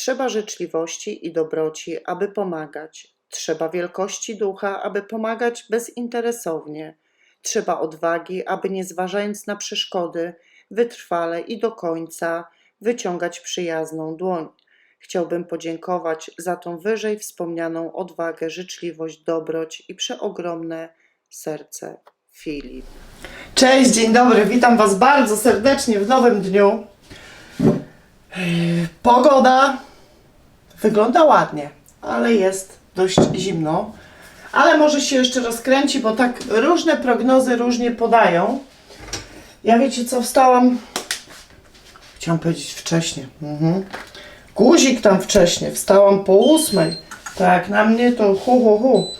Trzeba życzliwości i dobroci, aby pomagać. Trzeba wielkości ducha, aby pomagać bezinteresownie. Trzeba odwagi, aby nie zważając na przeszkody, wytrwale i do końca wyciągać przyjazną dłoń. Chciałbym podziękować za tą wyżej wspomnianą odwagę, życzliwość, dobroć i przeogromne serce Filip. Cześć, dzień dobry, witam Was bardzo serdecznie w nowym dniu. Pogoda wygląda ładnie, ale jest dość zimno. Ale może się jeszcze rozkręci, bo tak różne prognozy różnie podają. Ja wiecie co, wstałam. Chciałam powiedzieć wcześniej. Mhm. Guzik tam wcześniej, wstałam po ósmej. Tak, na mnie to hu hu hu.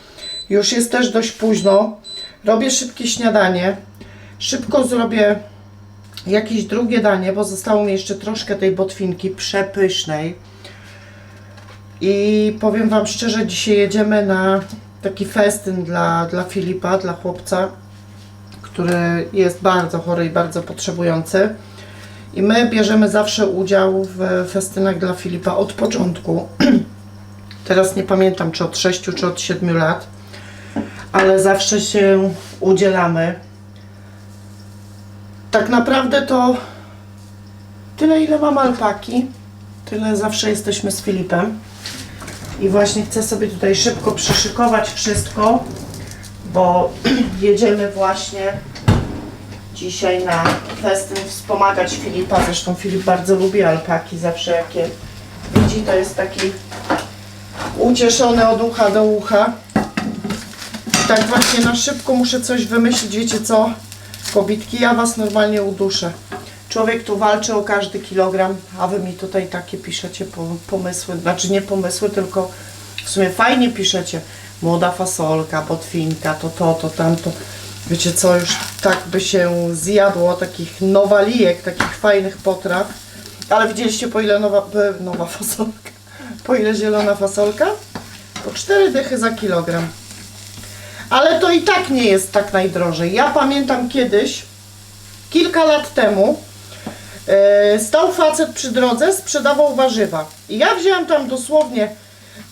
Już jest też dość późno. Robię szybkie śniadanie. Szybko zrobię jakieś drugie danie, bo zostało mi jeszcze troszkę tej botwinki przepysznej. I powiem Wam szczerze, dzisiaj jedziemy na taki festyn dla, dla Filipa, dla chłopca, który jest bardzo chory i bardzo potrzebujący. I my bierzemy zawsze udział w festynach dla Filipa od początku. Teraz nie pamiętam, czy od 6 czy od 7 lat, ale zawsze się udzielamy. Tak naprawdę to tyle, ile mam alpaki, tyle zawsze jesteśmy z Filipem. I właśnie chcę sobie tutaj szybko przyszykować wszystko, bo jedziemy właśnie dzisiaj na festyn wspomagać Filipa. Zresztą Filip bardzo lubi alpaki, zawsze jak je widzi, to jest taki ucieszony od ucha do ucha. Tak właśnie na szybko muszę coś wymyślić, wiecie co? Kobitki, ja was normalnie uduszę. Człowiek tu walczy o każdy kilogram, a wy mi tutaj takie piszecie po- pomysły, znaczy nie pomysły, tylko w sumie fajnie piszecie. Młoda fasolka, botwinka, to to, to tamto. Wiecie co, już tak by się zjadło takich nowalijek, takich fajnych potraw. Ale widzieliście po ile nowa, e, nowa fasolka? Po ile zielona fasolka? Po 4 dychy za kilogram. Ale to i tak nie jest tak najdrożej. Ja pamiętam kiedyś, kilka lat temu, stał facet przy drodze, sprzedawał warzywa. I ja wzięłam tam dosłownie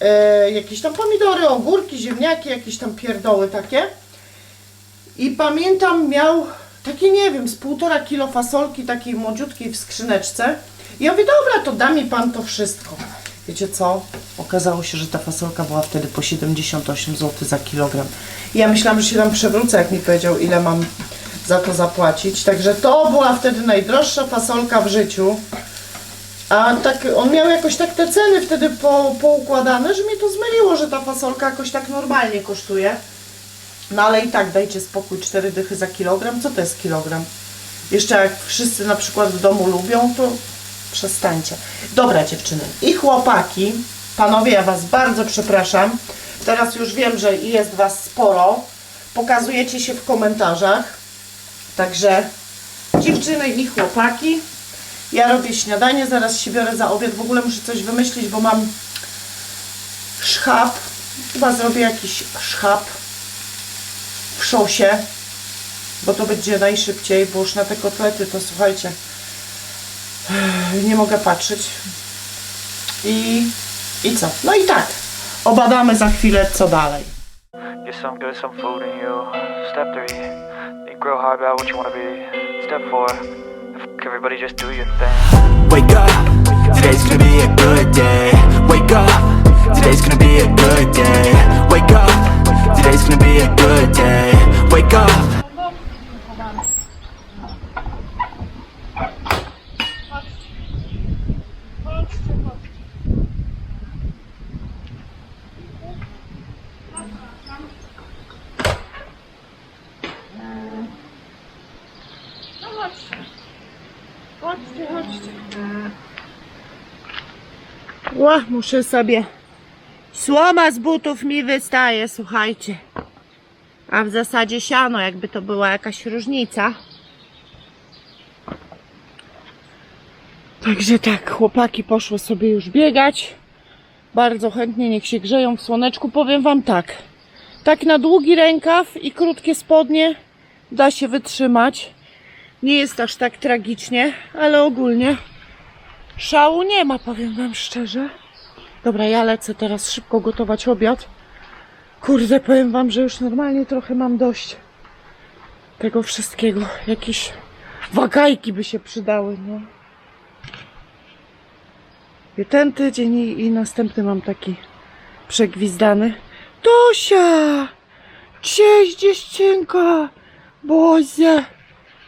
e, jakieś tam pomidory, ogórki, ziemniaki, jakieś tam pierdoły takie. I pamiętam, miał takie, nie wiem, z półtora kilo fasolki takiej młodziutkiej w skrzyneczce. I ja mówię, dobra, to da mi pan to wszystko. Wiecie co? Okazało się, że ta fasolka była wtedy po 78 zł za kilogram. I ja myślałam, że się tam przewrócę, jak mi powiedział, ile mam za to zapłacić. Także to była wtedy najdroższa fasolka w życiu. A tak, on miał jakoś tak te ceny wtedy po, poukładane, że mnie to zmyliło, że ta fasolka jakoś tak normalnie kosztuje. No ale i tak dajcie spokój, 4 dychy za kilogram. Co to jest kilogram? Jeszcze jak wszyscy na przykład w domu lubią, to przestańcie. Dobra dziewczyny i chłopaki, panowie, ja was bardzo przepraszam. Teraz już wiem, że jest was sporo. Pokazujecie się w komentarzach. Także dziewczyny i chłopaki, ja robię śniadanie, zaraz się biorę za obiad. W ogóle muszę coś wymyślić, bo mam szchab. Chyba zrobię jakiś szchab w szosie, bo to będzie najszybciej, bo już na te kotlety to słuchajcie, nie mogę patrzeć. I, i co? No i tak, obadamy za chwilę co dalej. Get some good, some food in you. Step three, real hard about what you wanna be. Step four, fuck everybody, just do your thing. Wake up, today's gonna be a good day. Wake up, today's gonna be a good day. Wake up, today's gonna be a good day. Wake up. Ła, muszę sobie. Słoma z butów mi wystaje, słuchajcie. A w zasadzie siano, jakby to była jakaś różnica. Także tak, chłopaki poszły sobie już biegać. Bardzo chętnie niech się grzeją w słoneczku. Powiem wam tak. Tak na długi rękaw i krótkie spodnie da się wytrzymać. Nie jest aż tak tragicznie, ale ogólnie Szału nie ma, powiem wam szczerze. Dobra, ja lecę teraz szybko gotować obiad. Kurde, powiem wam, że już normalnie trochę mam dość tego wszystkiego. Jakieś wagajki by się przydały, no. I ten tydzień i, i następny mam taki przegwizdany. Tosia! Cześć, dziewczynka! Boże!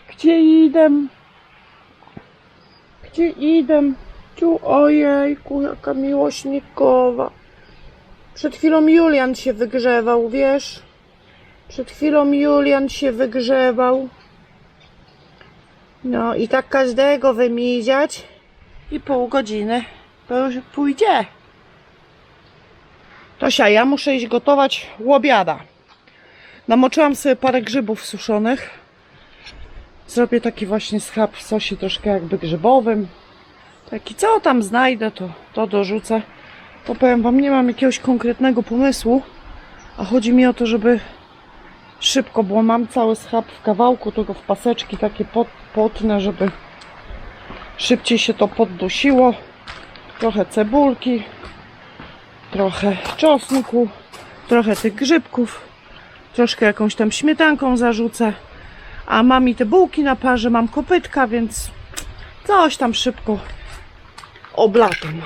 Gdzie idę? Gdzie idę? Tu, ojejku, jaka miłośnikowa. Przed chwilą Julian się wygrzewał, wiesz? Przed chwilą Julian się wygrzewał. No i tak każdego wymiziać i pół godziny to już pójdzie. Tosia, ja muszę iść gotować łobiada. Namoczyłam sobie parę grzybów suszonych. Zrobię taki właśnie schab w sosie troszkę jakby grzybowym. Taki co tam znajdę, to, to dorzucę. To powiem wam, nie mam jakiegoś konkretnego pomysłu, a chodzi mi o to, żeby szybko, bo mam cały schab w kawałku, tylko w paseczki takie pot, żeby szybciej się to poddusiło. Trochę cebulki, trochę czosnku, trochę tych grzybków, troszkę jakąś tam śmietanką zarzucę. A mam i te bułki na parze, mam kopytka, więc coś tam szybko oblatam.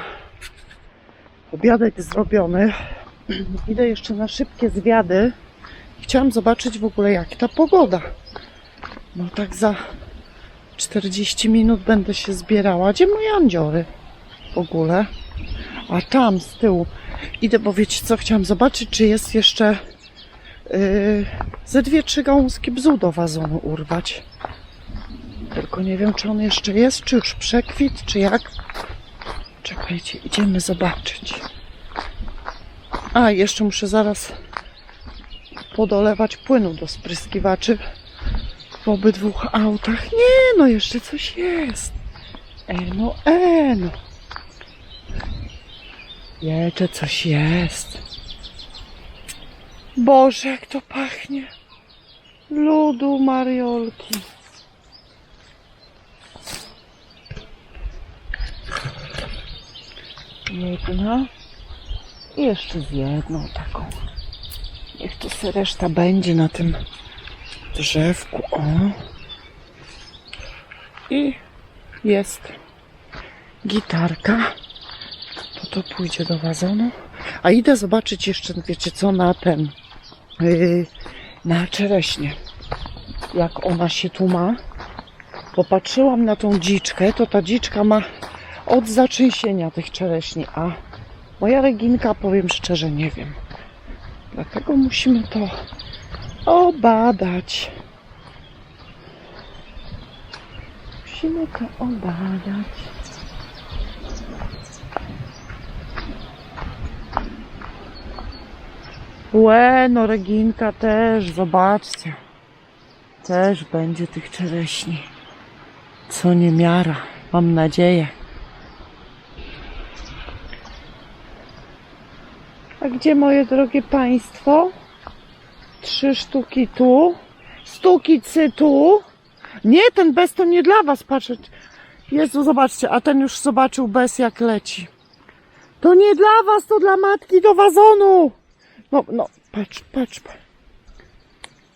Obiadek zrobiony. Idę jeszcze na szybkie zwiady. Chciałam zobaczyć w ogóle jak ta pogoda. No tak za 40 minut będę się zbierała. Gdzie moje andziory? W ogóle. A tam z tyłu. Idę, bo wiecie co? Chciałam zobaczyć, czy jest jeszcze yy, ze dwie, trzy gałązki bzu do wazonu urwać. Tylko nie wiem, czy on jeszcze jest, czy już przekwit, czy jak. Czekajcie, idziemy zobaczyć. A, jeszcze muszę zaraz podolewać płynu do spryskiwaczy w obydwu autach. Nie, no jeszcze coś jest. E, no, e, no. Jeszcze coś jest. Boże, jak to pachnie. Ludu Mariolki. Jedna. I jeszcze z jedną taką. Niech to se reszta będzie na tym drzewku. O. I jest gitarka. To to pójdzie do wazonu. A idę zobaczyć jeszcze, wiecie co, na ten, na czereśnie. Jak ona się tu ma. Popatrzyłam na tą dziczkę, to ta dziczka ma od zaczęsienia tych czereśni, a moja Reginka, powiem szczerze, nie wiem. Dlatego musimy to obadać. Musimy to obadać. Łe, no Reginka też, zobaczcie. Też będzie tych czereśni. Co niemiara, mam nadzieję. A gdzie moje drogie państwo? Trzy sztuki tu. Sztukicy tu. Nie, ten bez to nie dla was, patrzeć. Jezu, zobaczcie, a ten już zobaczył bez jak leci. To nie dla was, to dla matki do wazonu. No, no, patrz, patrz, patrz.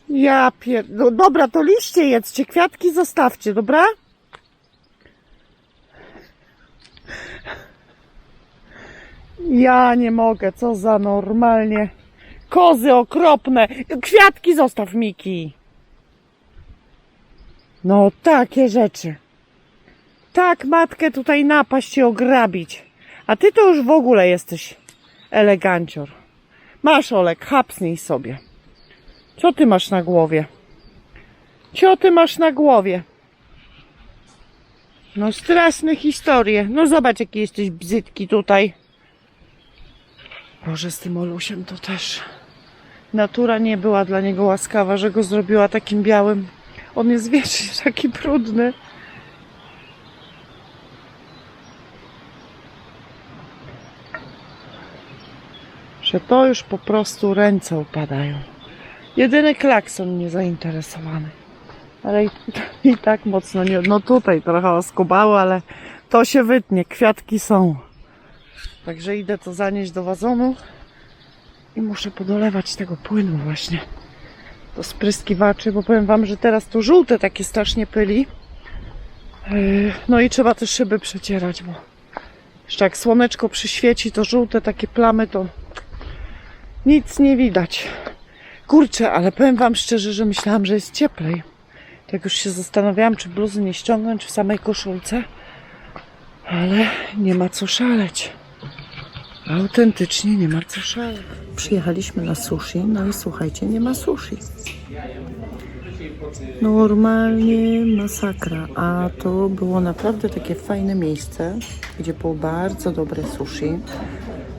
Ja pier... No, dobra, to liście jedzcie, kwiatki zostawcie, dobra? Ja nie mogę, co za normalnie. Kozy okropne. Kwiatki zostaw, Miki. No, takie rzeczy. Tak matkę tutaj napaść i ograbić. A ty to już w ogóle jesteś elegancior. Masz, Olek, hapsnij sobie. Co ty masz na głowie? Co ty masz na głowie? No straszne historie. No zobacz, jaki jesteś brzydki tutaj. Boże, z tym Olusiem to też. Natura nie była dla niego łaskawa, że go zrobiła takim białym. On jest wiecznie taki brudny. Że to już po prostu ręce upadają. Jedyny klakson niezainteresowany. Ale i, i tak mocno nie. No tutaj trochę oskubało, ale To się wytnie, kwiatki są. Także idę to zanieść do wazonu i muszę podolewać tego płynu właśnie do spryskiwaczy, bo powiem Wam, że teraz to żółte takie strasznie pyli. Yy, No i trzeba te szyby przecierać, bo jeszcze jak słoneczko przyświeci, to żółte takie plamy to nic nie widać. Kurczę, ale powiem Wam szczerze, że myślałam, że jest cieplej. Tak już się zastanawiałam, czy bluzy nie ściągnąć w samej koszulce. Ale nie ma co szaleć. Autentycznie nie ma co szaleć. Przyjechaliśmy na sushi, no i słuchajcie, nie ma sushi. Normalnie masakra, a to było naprawdę takie fajne miejsce, gdzie było bardzo dobre sushi.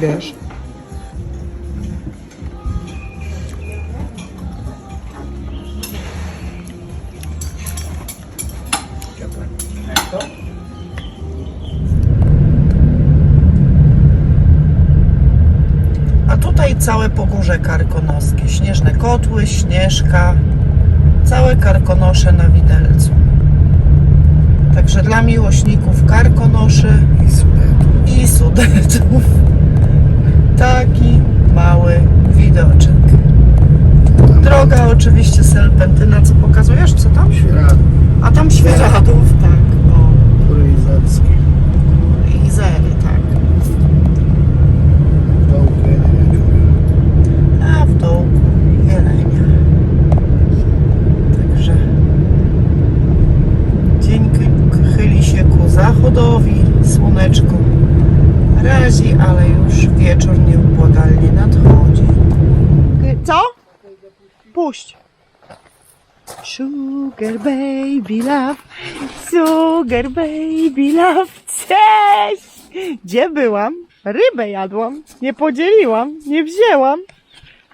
Wiesz? A tutaj całe pogórze karkonoskie. Śnieżne kotły, śnieżka. Całe karkonosze na widelcu. Także dla miłośników karkonoszy i sudetów taki mały widoczek. Droga oczywiście serpentyna, co pokazujesz? Co tam? Świeradów, A tam świeradów, tak. O. Kuryjzewski, I Izery, tak. Dołby, A w dołku Jelenia. Także dzień chyli się ku zachodowi, słoneczko razi, ale już wieczór nieubłagalnie nadchodzi. Co? Puść. Sugar baby love, sugar baby love, cześć! Gdzie byłam? Rybę jadłam, nie podzieliłam, nie wzięłam.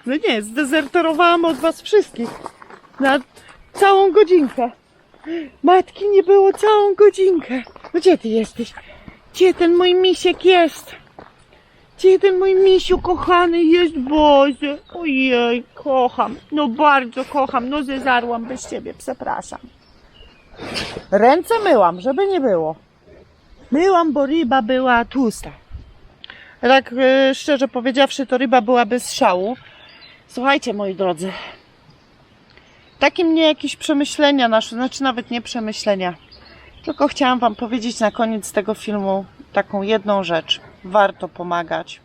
No nie, zdezerterowałam od was wszystkich. Na całą godzinkę. Matki nie było całą godzinkę. No gdzie ty jesteś? Gdzie ten mój misiek jest? Gdzie ten mój misiu kochany jest, Boże? Ojej, kocham. No bardzo kocham. No zezarłam bez ciebie, przepraszam. Ręce myłam, żeby nie było. Myłam, bo ryba była tłusta. Tak e, szczerze powiedziawszy, to ryba była bez szału. Słuchajcie, moi drodzy. Takie mnie jakieś przemyślenia nasze, znaczy nawet nie przemyślenia. Tylko chciałam Wam powiedzieć na koniec tego filmu taką jedną rzecz. Warto pomagać.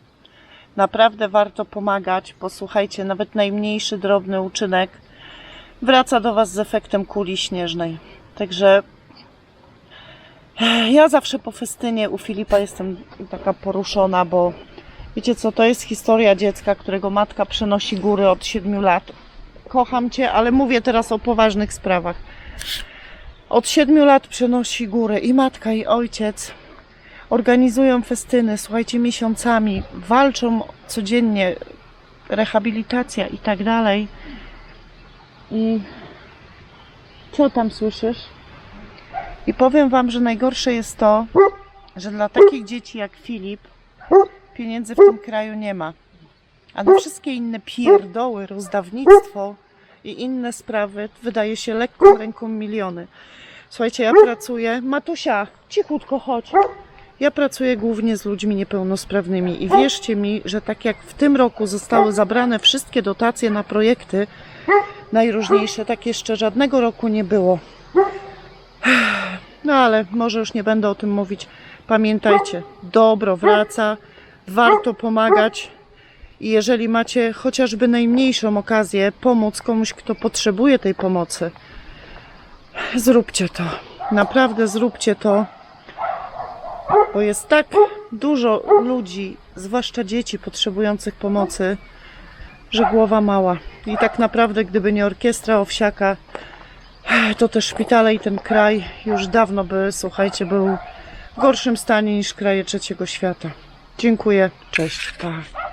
Naprawdę warto pomagać. Posłuchajcie, nawet najmniejszy drobny uczynek wraca do Was z efektem kuli śnieżnej. Także ja zawsze po festynie u Filipa jestem taka poruszona, bo wiecie co, to jest historia dziecka, którego matka przenosi góry od 7 lat. Kocham Cię, ale mówię teraz o poważnych sprawach. Od 7 lat przenosi góry i matka, i ojciec. Organizują festyny, słuchajcie, miesiącami, walczą codziennie, rehabilitacja i tak dalej. I co tam słyszysz? I powiem Wam, że najgorsze jest to, że dla takich dzieci jak Filip pieniędzy w tym kraju nie ma. A na wszystkie inne pierdoły, rozdawnictwo i inne sprawy wydaje się lekką ręką miliony. Słuchajcie, ja pracuję. Matusia, cichutko chodź. Ja pracuję głównie z ludźmi niepełnosprawnymi i wierzcie mi, że tak jak w tym roku zostały zabrane wszystkie dotacje na projekty najróżniejsze, tak jeszcze żadnego roku nie było. No ale może już nie będę o tym mówić. Pamiętajcie, dobro wraca, warto pomagać I jeżeli macie chociażby najmniejszą okazję pomóc komuś, kto potrzebuje tej pomocy, zróbcie to. Naprawdę zróbcie to, bo jest tak dużo ludzi, zwłaszcza dzieci potrzebujących pomocy, że głowa mała. I tak naprawdę, gdyby nie orkiestra Owsiaka, to te szpitale i ten kraj już dawno by, słuchajcie, był w gorszym stanie niż kraje trzeciego świata. Dziękuję. Cześć. Pa.